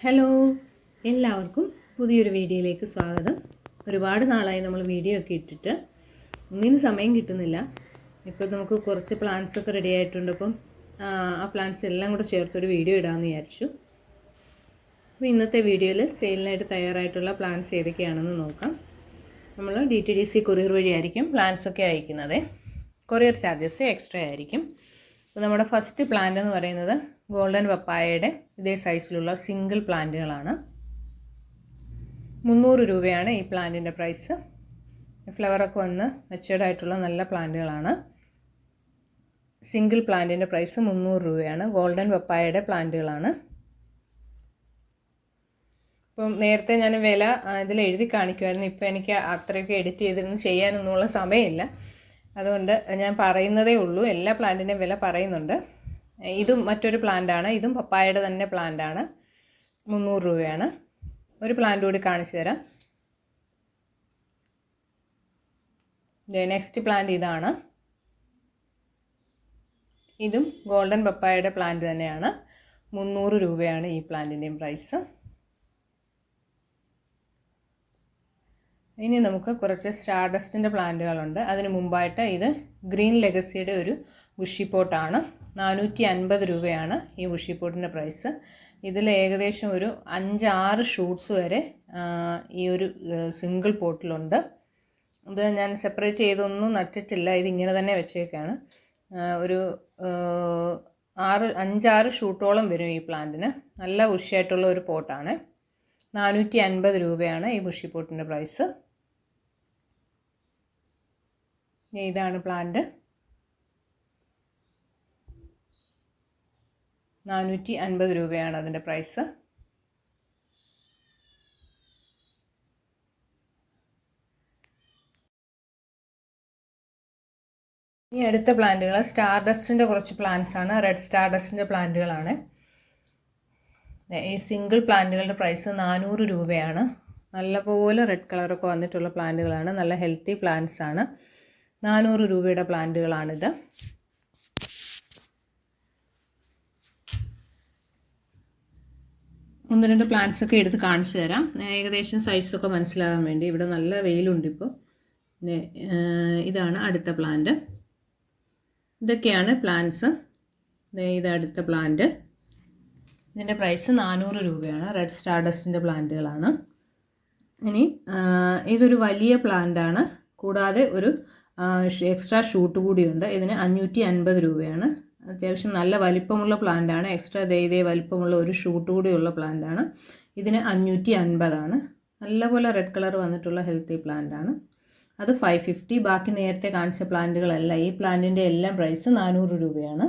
Hello എല്ലാവർക്കും പുതിയൊരു വീഡിയോയിലേക്ക് സ്വാഗതം. ഒരുപാട് നാളായി നമ്മൾ വീഡിയോ ഒക്കെ ഇട്ടിട്ട്. ഒന്നിനും സമയം കിട്ടുന്നില്ല. ഇപ്പം നമുക്ക് കുറച്ച് പ്ലാൻസ് ഒക്കെ റെഡി ആയിട്ടുണ്ട്. അപ്പം ആ, പ്ലാൻസ് എല്ലാം കൂടെ ചേർത്തൊരു വീഡിയോ ഇടാമെന്ന് വിചാരിച്ചു. അപ്പോൾ ഇന്നത്തെ വീഡിയോയിൽ സെയിലിനായിട്ട് തയ്യാറായിട്ടുള്ള പ്ലാൻസ് ഏതൊക്കെയാണെന്ന് നോക്കാം. നമ്മൾ D T D C courier വഴിയായിരിക്കും പ്ലാൻസൊക്കെ അയക്കുന്നത്. കൊറിയർ ചാർജസ് എക്സ്ട്രാ ആയിരിക്കും. അപ്പോൾ നമ്മുടെ ഫസ്റ്റ് പ്ലാൻ എന്ന് പറയുന്നത് ഗോൾഡൻ പപ്പായയുടെ ഇതേ സൈസിലുള്ള സിംഗിൾ പ്ലാന്റുകളാണ് മുന്നൂറ് രൂപയാണ് ഈ പ്ലാന്റിന്റെ പ്രൈസ് ഫ്ലവറൊക്കെ വന്ന് മെച്ചേർഡ് ആയിട്ടുള്ള നല്ല പ്ലാന്റുകളാണ് സിംഗിൾ പ്ലാന്റിന്റെ പ്രൈസ് മുന്നൂറ് രൂപയാണ്. ഗോൾഡൻ പപ്പായയുടെ പ്ലാന്റുകളാണ് ഇപ്പം നേരത്തെ ഞാൻ വില ഇതിൽ എഴുതി കാണിക്കുമായിരുന്നു ഇപ്പം എനിക്ക് അത്രയൊക്കെ എഡിറ്റ് ചെയ്തിരുന്ന് ചെയ്യാനൊന്നുമുള്ള സമയമില്ല. അതുകൊണ്ട് ഞാൻ പറയുന്നതേ ഉള്ളൂ. എല്ലാ പ്ലാന്റിന്റെയും വില പറയുന്നുണ്ട്. ഇതും മറ്റൊരു പ്ലാന്റാണ് ഇതും പപ്പായയുടെ തന്നെ പ്ലാന്റാണ് മുന്നൂറ് രൂപയാണ്. ഒരു പ്ലാന്റ് കൂടി കാണിച്ചു തരാം. നെക്സ്റ്റ് പ്ലാന്റ് ഇതാണ്. ഇതും ഗോൾഡൻ പപ്പായയുടെ പ്ലാന്റ് തന്നെയാണ്. മുന്നൂറ് രൂപയാണ് ഈ പ്ലാന്റിന്റെയും പ്രൈസ് ഇനി നമുക്ക് കുറച്ച് സ്റ്റാർഡസ്റ്റിന്റെ പ്ലാന്റുകളുണ്ട് അതിന് മുമ്പായിട്ട് ഇത് ഗ്രീൻ ലെഗസിയുടെ ഒരു ബുഷിപ്പോട്ടാണ് നാനൂറ്റി അൻപത് രൂപയാണ് ഈ ബുഷിപ്പോട്ടിന്റെ പ്രൈസ്. ഇതിൽ ഏകദേശം ഒരു അഞ്ചാറ് ഷൂട്ട്സ് വരെ ഈ ഒരു സിംഗിൾ പോട്ടിലുണ്ട്. ഇത് ഞാൻ സെപ്പറേറ്റ് ചെയ്തൊന്നും നട്ടിട്ടില്ല. ഇതിങ്ങനെ തന്നെ വെച്ചേക്കാണ്. ഒരു ആറ് അഞ്ചാറ് ഷൂട്ടോളം വരും ഈ പ്ലാന്റിന്. നല്ല ബുഷിയായിട്ടുള്ള ഒരു പോട്ടാണ്. നാനൂറ്റി അൻപത് രൂപയാണ് ഈ ബുഷി പോട്ടിന്റെ പ്രൈസ്. ഇതാണ് പ്ലാന്റ്. നാനൂറ്റി അൻപത് രൂപയാണ് അതിന്റെ പ്രൈസ്. ഇനി അടുത്ത പ്ലാന്റുകൾ. സ്റ്റാർ ഡസ്റ്റിന്റെ കുറച്ച് പ്ലാന്റ്സ് ആണ്. റെഡ് സ്റ്റാർ ഡസ്റ്റിന്റെ പ്ലാന്റുകളാണ് ഈ സിംഗിൾ പ്ലാന്റുകളുടെ പ്രൈസ് നാനൂറ് രൂപയാണ്. നല്ലപോലെ റെഡ് കളറൊക്കെ വന്നിട്ടുള്ള പ്ലാന്റുകളാണ്. നല്ല ഹെൽത്തി പ്ലാന്റ്സ് ആണ്. നാനൂറ് രൂപയുടെ പ്ലാന്റുകളാണിത്. ഒന്ന് രണ്ട് പ്ലാന്റ്സ് ഒക്കെ എടുത്ത് കാണിച്ചു തരാം. ഏകദേശം സൈസൊക്കെ മനസ്സിലാകാൻ വേണ്ടി. ഇവിടെ നല്ല വെയിലുണ്ട് ഇപ്പോൾ ഇതാണ് അടുത്ത പ്ലാന്റ് ഇതൊക്കെയാണ് പ്ലാന്റ്സ് ഇത് അടുത്ത പ്ലാന്റ് ഇതിന്റെ പ്രൈസ് നാനൂറ് രൂപയാണ്. റെഡ് സ്റ്റാർഡസ്റ്റിന്റെ പ്ലാന്റുകളാണ് ഇനി ഇതൊരു വലിയ പ്ലാന്റാണ് കൂടാതെ ഒരു എക്സ്ട്രാ ഷൂട്ട് കൂടിയുണ്ട്. ഇതിന് അഞ്ഞൂറ്റി അൻപത് രൂപയാണ്. അത്യാവശ്യം നല്ല വലിപ്പമുള്ള പ്ലാന്റാണ് എക്സ്ട്രാ ദേ വലിപ്പമുള്ള ഒരു ഷൂട്ട് കൂടിയുള്ള പ്ലാന്റാണ് ഇതിന് അഞ്ഞൂറ്റി അൻപതാണ് നല്ലപോലെ റെഡ് കളർ വന്നിട്ടുള്ള ഹെൽത്തി പ്ലാന്റാണ് അത് ഫൈവ് ഫിഫ്റ്റി ബാക്കി നേരത്തെ കാണിച്ച പ്ലാന്റുകളല്ല ഈ പ്ലാന്റിന്റെ എല്ലാം പ്രൈസ് നാനൂറ് രൂപയാണ്.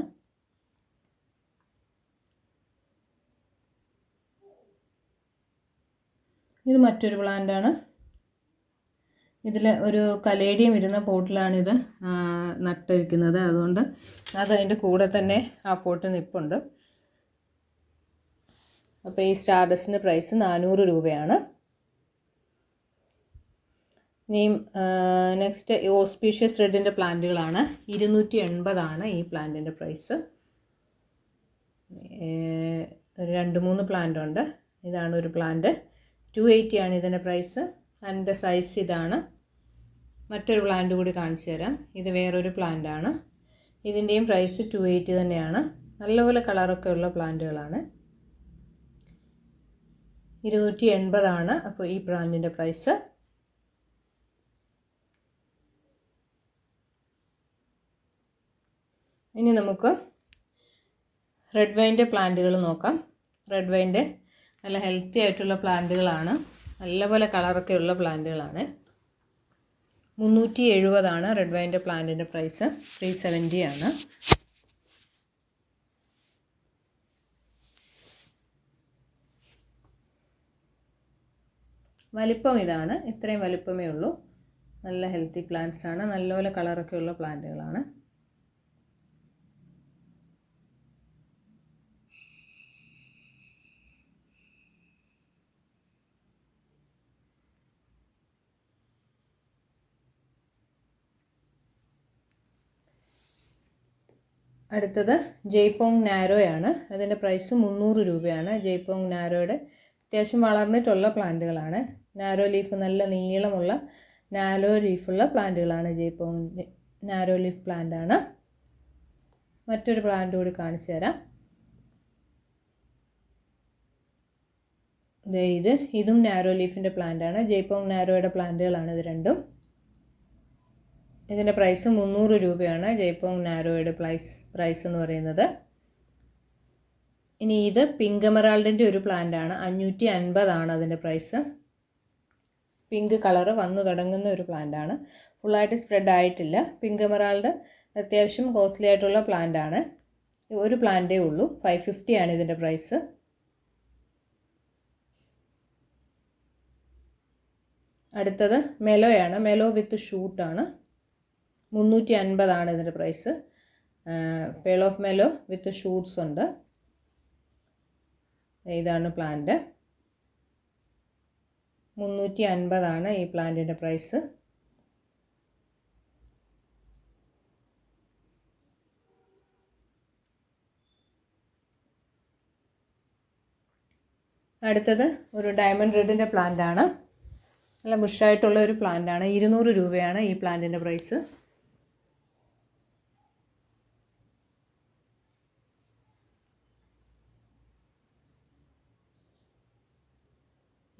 ഇത് മറ്റൊരു പ്ലാന്റാണ് ഇതിൽ ഒരു കലേഡിയം ഇരുന്ന പോട്ടിലാണിത് നട്ടിരിക്കുന്നത്. അതുകൊണ്ട് അത് അതിന്റെ കൂടെ തന്നെ ആ പോട്ട് നിൽപ്പുണ്ട് അപ്പോൾ ഈ സ്റ്റാർഡസ്റ്റിന്റെ പ്രൈസ് നാനൂറ് രൂപയാണ്. ഇനിയും നെക്സ്റ്റ് ഓസ്പീഷ്യസ് റെഡിന്റെ പ്ലാന്റുകളാണ്. ഇരുന്നൂറ്റി എൺപതാണ് ഈ പ്ലാന്റിന്റെ പ്രൈസ്. രണ്ട് മൂന്ന് പ്ലാന്റ് ഉണ്ട് ഇതാണ് ഒരു പ്ലാന്റ്. ടു എയ്റ്റിയാണ് ഇതിന്റെ പ്രൈസ്. അതിന്റെ സൈസ് ഇതാണ്. മറ്റൊരു പ്ലാന്റ് കൂടി കാണിച്ചു തരാം. ഇത് വേറൊരു പ്ലാന്റാണ് ഇതിന്റെയും പ്രൈസ് ടു എയ്റ്റി തന്നെയാണ്. നല്ലപോലെ കളറൊക്കെ ഉള്ള പ്ലാന്റുകളാണ് ഇരുന്നൂറ്റി എൺപതാണ് അപ്പോൾ ഈ പ്ലാന്റിന്റെ പ്രൈസ് ഇനി നമുക്ക് റെഡ് വൈന്റെ പ്ലാന്റുകൾ നോക്കാം. റെഡ് വൈന്റെ നല്ല ഹെൽത്തി ആയിട്ടുള്ള പ്ലാന്റുകളാണ് നല്ലപോലെ കളറൊക്കെ ഉള്ള പ്ലാന്റുകളാണ്. മുന്നൂറ്റി എഴുപതാണ് റെഡ് വൈന്റെ പ്ലാന്റിന്റെ പ്രൈസ്. ത്രീ സെവന്റി ആണ്. വലിപ്പം ഇതാണ്. ഇത്രയും വലിപ്പമേ ഉള്ളൂ. നല്ല ഹെൽത്തി പ്ലാന്റ്സ് ആണ്. നല്ലപോലെ കളറൊക്കെ ഉള്ള പ്ലാന്റുകളാണ്. അടുത്തത് ജയ്പോങ് നാരോയാണ്. അതിന്റെ പ്രൈസ് മുന്നൂറ് രൂപയാണ്. ജയ്പോങ് നാരോയുടെ അത്യാവശ്യം വളർന്നിട്ടുള്ള പ്ലാന്റുകളാണ്. നാരോ ലീഫ് നല്ല നീളമുള്ള നാരോ ലീഫുള്ള പ്ലാന്റുകളാണ് ജയ്പോങ് നാരോ ലീഫ് പ്ലാന്റാണ്. മറ്റൊരു പ്ലാന്റ് കൂടി കാണിച്ചു തരാം. ഇത് ഇതും നാരോ ലീഫിന്റെ പ്ലാന്റാണ്. ജയ്പോങ് നാരോയുടെ പ്ലാന്റുകളാണ് ഇത് രണ്ടും. ഇതിന്റെ പ്രൈസ് മുന്നൂറ് രൂപയാണ് ജയ്പോങ് നാരോയുടെ പ്രൈസ് പ്രൈസ് എന്ന് പറയുന്നത്. ഇനി ഇത് പിങ്ക് എമറാൾഡിന്റെ ഒരു പ്ലാന്റ് ആണ്. അഞ്ഞൂറ്റി അൻപതാണ് അതിന്റെ പ്രൈസ് പിങ്ക് കളറ് വന്നു തുടങ്ങുന്ന ഒരു പ്ലാന്റ് ആണ്. ഫുള്ളായിട്ട് സ്പ്രെഡ് ആയിട്ടില്ല. പിങ്ക് എമറാൾഡ് അത്യാവശ്യം കോസ്റ്റ്ലി ആയിട്ടുള്ള പ്ലാന്റ് ആണ്. ഒരു പ്ലാന്റേ ഉള്ളൂ. ഫൈവ് ഫിഫ്റ്റി ആണ് ഇതിന്റെ പ്രൈസ് അടുത്തത് മെലോയാണ് മെലോ വിത്ത് ഷൂട്ടാണ് മുന്നൂറ്റി അൻപതാണ് ഇതിന്റെ price. Pearl of mellow with shoots ഉണ്ട്. ഇതാണ് പ്ലാന്റ്. മുന്നൂറ്റി അൻപതാണ് ഈ പ്ലാന്റിന്റെ പ്രൈസ്. അടുത്തത് ഒരു ഡയമണ്ട് റെഡിന്റെ പ്ലാന്റ് ആണ് നല്ല ബുഷായിട്ടുള്ള ഒരു പ്ലാന്റ് ആണ് ഇരുന്നൂറ് രൂപയാണ് ഈ പ്ലാന്റിന്റെ പ്രൈസ്.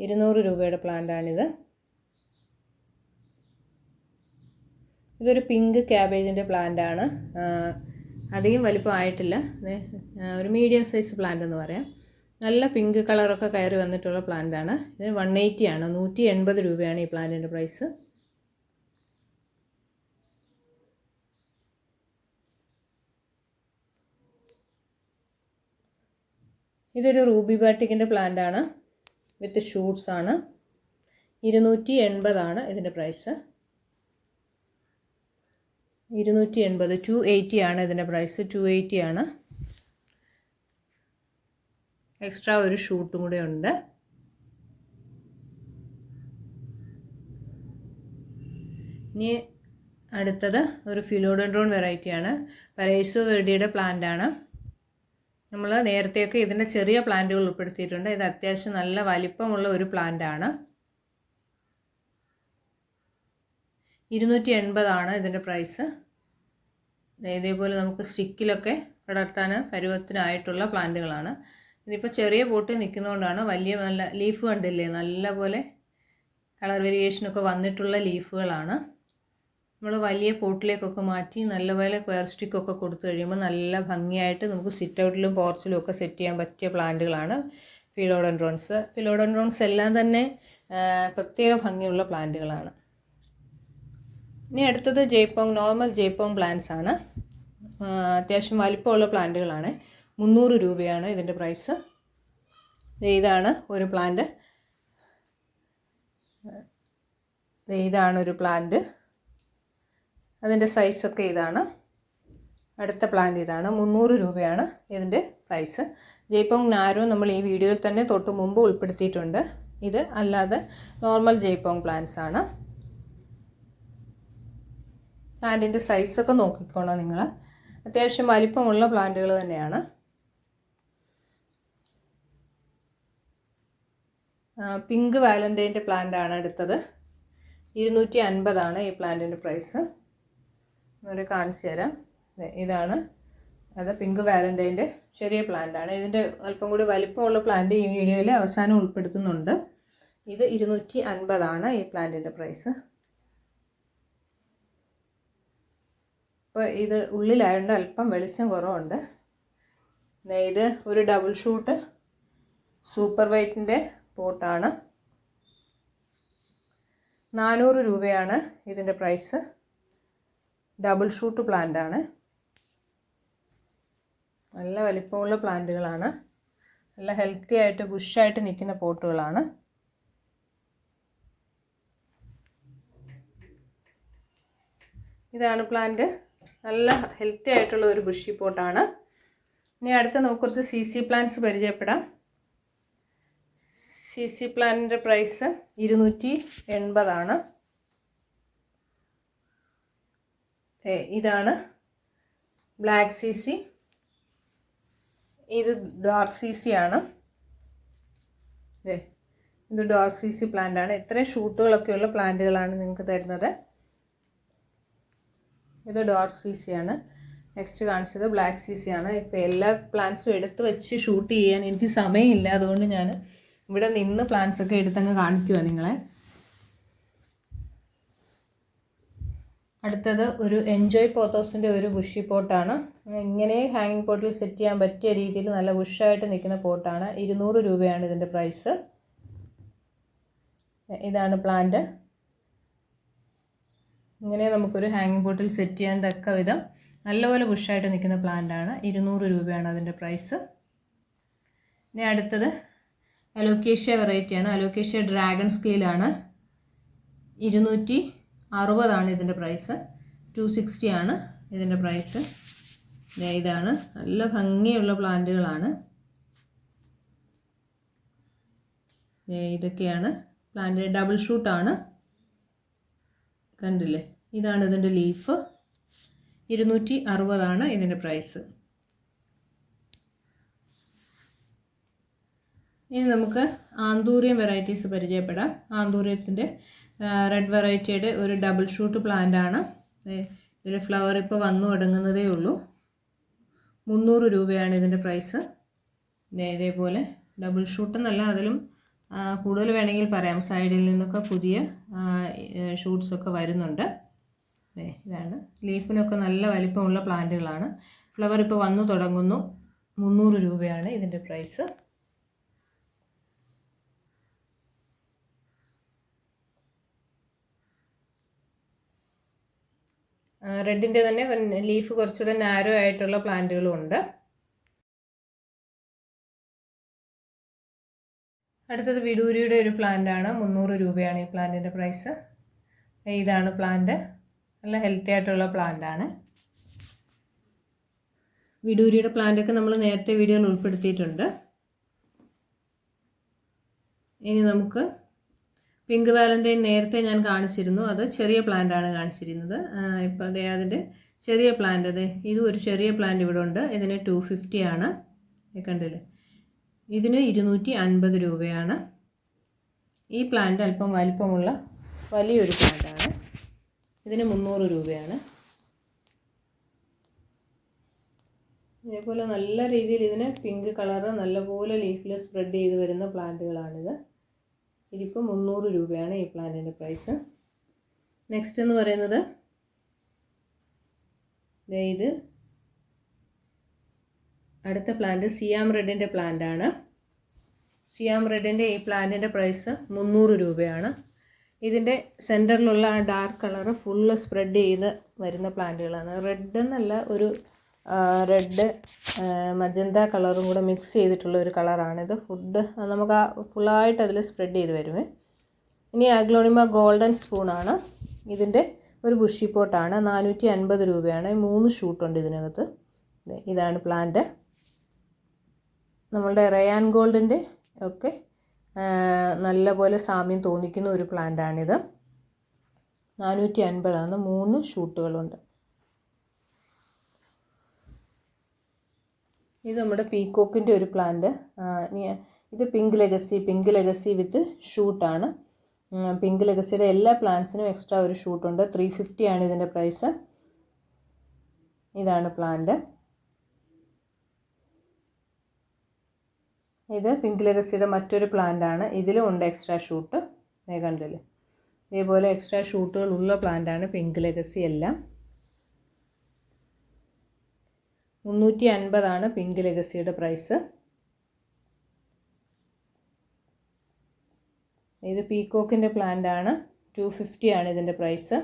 ഇരുന്നൂറ് രൂപയുടെ പ്ലാന്റാണിത്. ഇതൊരു പിങ്ക് ക്യാബേജിന്റെ പ്ലാന്റാണ്. അധികം വലിപ്പമായിട്ടില്ല. ആയിട്ടില്ല ഒരു മീഡിയം സൈസ് പ്ലാന്റ് എന്ന് പറയാം. നല്ല പിങ്ക് കളറൊക്കെ കയറി വന്നിട്ടുള്ള പ്ലാന്റാണ്. ഇത് വൺ എയ്റ്റി ആണ് നൂറ്റി എൺപത് രൂപയാണ് ഈ പ്ലാന്റിന്റെ പ്രൈസ്. ഇതൊരു റൂബി ബാട്ടിക്കിന്റെ പ്ലാന്റാണ്. വിത്ത് ഷൂട്ട്സ് ആണ്. ഇരുന്നൂറ്റി എൺപതാണ് ഇതിന്റെ പ്രൈസ് ഇരുന്നൂറ്റി എൺപത് ടു എയ്റ്റി ആണ് ഇതിന്റെ പ്രൈസ് ടു എയ്റ്റി ആണ്. എക്സ്ട്രാ ഒരു ഷൂട്ടും കൂടെ ഉണ്ട്. ഇനി അടുത്തത് ഒരു ഫിലോഡൻഡ്രോൺ വെറൈറ്റിയാണ് പരേസോ വെർഡിയുടെ പ്ലാന്റ് ആണ്. നമ്മൾ നേരത്തെയൊക്കെ ഇതിന്റെ ചെറിയ പ്ലാന്റുകൾ ഉൾപ്പെടുത്തിയിട്ടുണ്ട്. ഇത് അത്യാവശ്യം നല്ല വലിപ്പമുള്ള ഒരു പ്ലാന്റ് ആണ്. ഇരുന്നൂറ്റി എൺപതാണ് ഇതിന്റെ പ്രൈസ് ഇതേപോലെ നമുക്ക് സ്റ്റിക്കിലൊക്കെ വളർത്താൻ പരുവത്തിനായിട്ടുള്ള പ്ലാന്റുകളാണ്. ഇതിപ്പോൾ ചെറിയ പോട്ട് നിൽക്കുന്നതുകൊണ്ടാണ് വലിയ നല്ല ലീഫ് കണ്ടില്ലേ? നല്ല പോലെ കളർ വേരിയേഷനൊക്കെ വന്നിട്ടുള്ള ലീഫുകളാണ് നമ്മൾ വലിയ പോട്ടിലേക്കൊക്കെ മാറ്റി നല്ല നല്ലപോലെ കൊയർ സ്റ്റിക്കൊക്കെ കൊടുത്തു കഴിയുമ്പോൾ നല്ല ഭംഗിയായിട്ട് നമുക്ക് സിറ്റ് ഔട്ടിലും പോർച്ചിലും ഒക്കെ സെറ്റ് ചെയ്യാൻ പറ്റിയ പ്ലാന്റുകളാണ് ഫിലോഡൻഡ്രോൺസ് ഫിലോഡൻഡ്രോൺസ് എല്ലാം തന്നെ പ്രത്യേക ഭംഗിയുള്ള പ്ലാന്റുകളാണ്. ഇനി അടുത്തത് ജയ്പോങ് നോർമൽ ജയ്പോങ് പ്ലാന്റ്സ് ആണ്. അത്യാവശ്യം വലിപ്പമുള്ള പ്ലാന്റുകളാണ്. മുന്നൂറ് രൂപയാണ് ഇതിന്റെ പ്രൈസ് ഇതാണ് ഒരു പ്ലാന്റ് ഇതാണ് ഒരു പ്ലാന്റ് അതിന്റെ സൈസൊക്കെ ഇതാണ്. അടുത്ത പ്ലാന്റ് ഇതാണ്. മുന്നൂറ് രൂപയാണ് ഇതിന്റെ പ്രൈസ് ജയ്പോങ് നാരോ നമ്മൾ ഈ വീഡിയോയിൽ തന്നെ തൊട്ട് മുമ്പ് ഉൾപ്പെടുത്തിയിട്ടുണ്ട്. ഇത് അല്ലാതെ നോർമൽ ജയ്പോങ് പ്ലാന്റ്സ് ആണ്. പ്ലാന്റിന്റെ സൈസൊക്കെ നോക്കിക്കോണം നിങ്ങൾ. അത്യാവശ്യം വലിപ്പമുള്ള പ്ലാന്റുകൾ തന്നെയാണ്. പിങ്ക് വാലന്റൈന്റെ പ്ലാന്റ് ആണ് എടുത്തത്. ഇരുന്നൂറ്റി അൻപതാണ് ഈ പ്ലാന്റിന്റെ പ്രൈസ് ഒരു കാണിച്ചു തരാം. ഇതാണ്. അത് പിങ്ക് വാലന്റൈന്റെ ചെറിയ പ്ലാന്റാണ് ഇതിന്റെ അല്പം കൂടി വലിപ്പമുള്ള പ്ലാന്റ് ഈ വീഡിയോയിൽ അവസാനം ഉൾപ്പെടുത്തുന്നുണ്ട്. ഇത് ഇരുന്നൂറ്റി അൻപതാണ് ഈ പ്ലാന്റിന്റെ പ്രൈസ് ഇപ്പോൾ ഇത് ഉള്ളിലായതുകൊണ്ട് അല്പം വെളിച്ചം കുറവുണ്ട്. ഇത് ഒരു ഡബിൾ ഷൂട്ട് സൂപ്പർ വൈറ്റിന്റെ പോട്ടാണ്. നാനൂറ് രൂപയാണ് ഇതിന്റെ പ്രൈസ് ഡബിൾ ഷൂട്ട് പ്ലാന്റ് ആണ്. നല്ല വലിപ്പമുള്ള പ്ലാന്റുകളാണ്. നല്ല ഹെൽത്തി ആയിട്ട് ബുഷായിട്ട് നിൽക്കുന്ന പോട്ടുകളാണ്. ഇതാണ് പ്ലാന്റ് നല്ല ഹെൽത്തി ആയിട്ടുള്ള ഒരു ബുഷി പോട്ടാണ്. ഇനി അടുത്ത നമുക്ക് കുറച്ച് സി സി പ്ലാന്റ്സ് പരിചയപ്പെടാം. സി സി പ്ലാന്റിന്റെ പ്രൈസ് ഇരുന്നൂറ്റി എൺപതാണ്. ഇതാണ് ബ്ലാക്ക് സി സി ഇത് ഡോർ സി സി ആണ്. ഇത് ഡോർ സി സി പ്ലാന്റ് ആണ്. ഇത്രയും ഷൂട്ടുകളൊക്കെയുള്ള പ്ലാന്റുകളാണ് നിങ്ങൾക്ക് തരുന്നത്. ഇത് ഡോർ സി സി ആണ്. നെക്സ്റ്റ് കാണിച്ചത് ബ്ലാക്ക് സി സി ആണ്. ഇപ്പോൾ എല്ലാ പ്ലാന്റ്സും എടുത്ത് വെച്ച് ഷൂട്ട് ചെയ്യാൻ എനിക്ക് സമയമില്ല. അതുകൊണ്ട് ഞാൻ ഇവിടെ നിന്ന് പ്ലാന്റ്സൊക്കെ എടുത്തങ്ങ് കാണിക്കുവാണ് നിങ്ങളെ. അടുത്തത് ഒരു എൻജോയ് പോത്തോസിന്റെ ഒരു ബുഷി പോട്ടാണ് ഇങ്ങനെ ഹാങ്ങിങ് പോട്ടിൽ സെറ്റ് ചെയ്യാൻ പറ്റിയ രീതിയിൽ നല്ല ബുഷായിട്ട് നിൽക്കുന്ന പോട്ടാണ് ഇരുന്നൂറ് രൂപയാണ് ഇതിന്റെ പ്രൈസ് ഇതാണ് പ്ലാന്റ് ഇങ്ങനെ നമുക്കൊരു ഹാങ്ങിങ് പോട്ടിൽ സെറ്റ് ചെയ്യാൻ തക്ക വിധം നല്ലപോലെ ബുഷായിട്ട് നിൽക്കുന്ന പ്ലാന്റ് ആണ്. ഇരുന്നൂറ് രൂപയാണ് അതിന്റെ പ്രൈസ് ഇനി അടുത്തത് അലോക്കേഷ്യ വെറൈറ്റിയാണ് അലോക്കേഷ്യ ഡ്രാഗൺ സ്കെയിലാണ് ഇരുന്നൂറ്റി അറുപതാണ് ഇതിന്റെ പ്രൈസ്. ടു സിക്സ്റ്റി ആണ് ഇതിന്റെ പ്രൈസ്. ഇതാണ്. നല്ല ഭംഗിയുള്ള പ്ലാന്റുകളാണ്. ഇതൊക്കെയാണ്. പ്ലാന്റ് ഡബിൾ ഷൂട്ടാണ്. കണ്ടില്ലേ? ഇതാണ് ഇതിന്റെ ലീഫ്. ഇരുന്നൂറ്റി അറുപതാണ് ഇതിന്റെ പ്രൈസ്. ഇനി നമുക്ക് ആന്തൂറിയം വെറൈറ്റീസ് പരിചയപ്പെടാം. ആന്തൂറിയത്തിന്റെ റെഡ് വെറൈറ്റിയുടെ ഒരു ഡബിൾ ഷൂട്ട് പ്ലാന്റ് ആണ്. ഇതിൽ ഫ്ലവർ ഇപ്പോൾ വന്നു തുടങ്ങുന്നതേ ഉള്ളൂ. മുന്നൂറ് രൂപയാണ് ഇതിന്റെ പ്രൈസ് ഇതേപോലെ ഡബിൾ ഷൂട്ട് എന്നല്ല അതിലും കൂടുതൽ വേണമെങ്കിൽ പറയാം. സൈഡിൽ നിന്നൊക്കെ പുതിയ ഷൂട്ട്സൊക്കെ വരുന്നുണ്ട്. ഇതാണ്. ലീഫിനൊക്കെ നല്ല വലിപ്പമുള്ള പ്ലാന്റുകളാണ് ഫ്ലവർ ഇപ്പോൾ വന്നു തുടങ്ങുന്നു. മുന്നൂറ് രൂപയാണ് ഇതിന്റെ പ്രൈസ് റെഡിന്റെ തന്നെ ലീഫ് കുറച്ചുകൂടെ നാരോ ആയിട്ടുള്ള പ്ലാന്റുകളും ഉണ്ട്. അടുത്തത് വിഡൂരിയുടെ ഒരു പ്ലാന്റ് ആണ്. മുന്നൂറ് രൂപയാണ് ഈ പ്ലാന്റിന്റെ പ്രൈസ് ഇതാണ് പ്ലാന്റ് നല്ല ഹെൽത്തി ആയിട്ടുള്ള പ്ലാന്റ് ആണ്. വിഡൂരിയുടെ പ്ലാന്റൊക്കെ നമ്മൾ നേരത്തെ വീഡിയോയിൽ ഉൾപ്പെടുത്തിയിട്ടുണ്ട്. ഇനി നമുക്ക് പിങ്ക് വാലന്റൈൻ നേരത്തെ ഞാൻ കാണിച്ചിരുന്നു. അത് ചെറിയ പ്ലാന്റ് ആണ് കാണിച്ചിരുന്നത്. ഇപ്പം അതേ അതിന്റെ ചെറിയ പ്ലാന്റ് അതെ ഇതും ഒരു ചെറിയ പ്ലാന്റ് ഇവിടെ ഉണ്ട്. ഇതിന് ടു ഫിഫ്റ്റി ആണ്. കണ്ടില്ലേ? ഇതിന് ഇരുന്നൂറ്റി അൻപത് രൂപയാണ്. ഈ പ്ലാന്റ് അല്പം വലിപ്പമുള്ള വലിയൊരു പ്ലാന്റാണ് ഇതിന് മുന്നൂറ് രൂപയാണ്. ഇതേപോലെ നല്ല രീതിയിൽ ഇതിന് പിങ്ക് കളറ് നല്ലപോലെ ലീഫിൽ സ്പ്രെഡ് ചെയ്ത് വരുന്ന പ്ലാന്റുകളാണിത് ഇതിപ്പോൾ മുന്നൂറ് രൂപയാണ് ഈ പ്ലാന്റിന്റെ പ്രൈസ്. നെക്സ്റ്റ് എന്ന് പറയുന്നത് ഇത് അടുത്ത പ്ലാന്റ് സിയാം റെഡിന്റെ പ്ലാന്റ് ആണ് സിയാം റെഡിന്റെ ഈ പ്ലാന്റിന്റെ പ്രൈസ് മുന്നൂറ് രൂപയാണ്. ഇതിന്റെ സെന്ററിലുള്ള ആ ഡാർക്ക് കളറ് ഫുള്ള് സ്പ്രെഡ് ചെയ്ത് വരുന്ന പ്ലാന്റുകളാണ്. റെഡ് എന്നല്ല ഒരു റെഡ് മജന്ത കളറും കൂടെ മിക്സ് ചെയ്തിട്ടുള്ള ഒരു കളറാണിത് ഫുഡ് നമുക്ക് ആ ഫുള്ളായിട്ട് അതിൽ സ്പ്രെഡ് ചെയ്ത് വരുമേ ഇനി ആഗ്ലോണിമ ഗോൾഡൻ സ്പൂണാണ്. ഇതിന്റെ ഒരു ബുഷി പോട്ടാണ് നാനൂറ്റി അൻപത് രൂപയാണ്. മൂന്ന് ഷൂട്ടുണ്ട് ഇതിനകത്ത്. ഇതാണ് പ്ലാന്റ് നമ്മളുടെ റയാൻ ഗോൾഡിന്റെ ഒക്കെ നല്ല നല്ലപോലെ സാമ്യം തോന്നിക്കുന്ന ഒരു പ്ലാന്റാണിത് നാനൂറ്റി അൻപതാണ് മൂന്ന് ഷൂട്ടുകളുണ്ട് ഇത് നമ്മുടെ പീക്കോക്കിന്റെ ഒരു പ്ലാന്റ് ഇത് pink legacy pink legacy with ഷൂട്ടാണ് pink ലെഗസിയുടെ എല്ലാ പ്ലാന്റ്സിനും എക്സ്ട്രാ ഒരു ഷൂട്ടുണ്ട് ത്രീ ഫിഫ്റ്റി ആണ് ഇതിന്റെ പ്രൈസ് ഇതാണ് പ്ലാന്റ് ഇത് പിങ്ക് ലെഗസിയുടെ മറ്റൊരു പ്ലാന്റ് ആണ്. ഇതിലും ഉണ്ട് എക്സ്ട്രാ ഷൂട്ട് കണ്ടില്ലേ? ഇതേപോലെ എക്സ്ട്രാ ഷൂട്ടുകൾ ഉള്ള പ്ലാന്റ് ആണ് പിങ്ക് ലെഗസി എല്ലാം. മുന്നൂറ്റി അൻപതാണ് പിങ്ക് ലെഗസിയുടെ പ്രൈസ്. ഇത് പീക്കോക്കിന്റെ പ്ലാന്റ് ആണ് ടു ഫിഫ്റ്റി ആണ് ഇതിന്റെ പ്രൈസ്.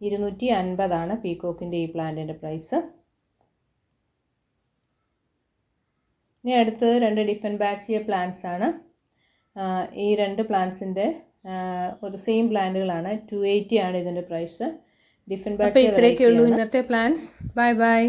ഇരുന്നൂറ്റി അൻപതാണ് പീക്കോക്കിന്റെ ഈ പ്ലാന്റിന്റെ പ്രൈസ്. ഇനി അടുത്തത് രണ്ട് ഡിഫറെന്റ് ബാച്ചിയ പ്ലാന്റ്സ് ആണ് ഈ രണ്ട് പ്ലാന്റ്സിന്റെ ഒരു സെയിം പ്ലാന്റുകളാണ്. ടു എയ്റ്റി ആണ് ഇതിന്റെ പ്രൈസ്. ഡിഫൻ ബാച്ച് ഇത്രയൊക്കെ ഉള്ളൂ ഇന്നത്തെ പ്ലാന്റ്സ്. Bye bye.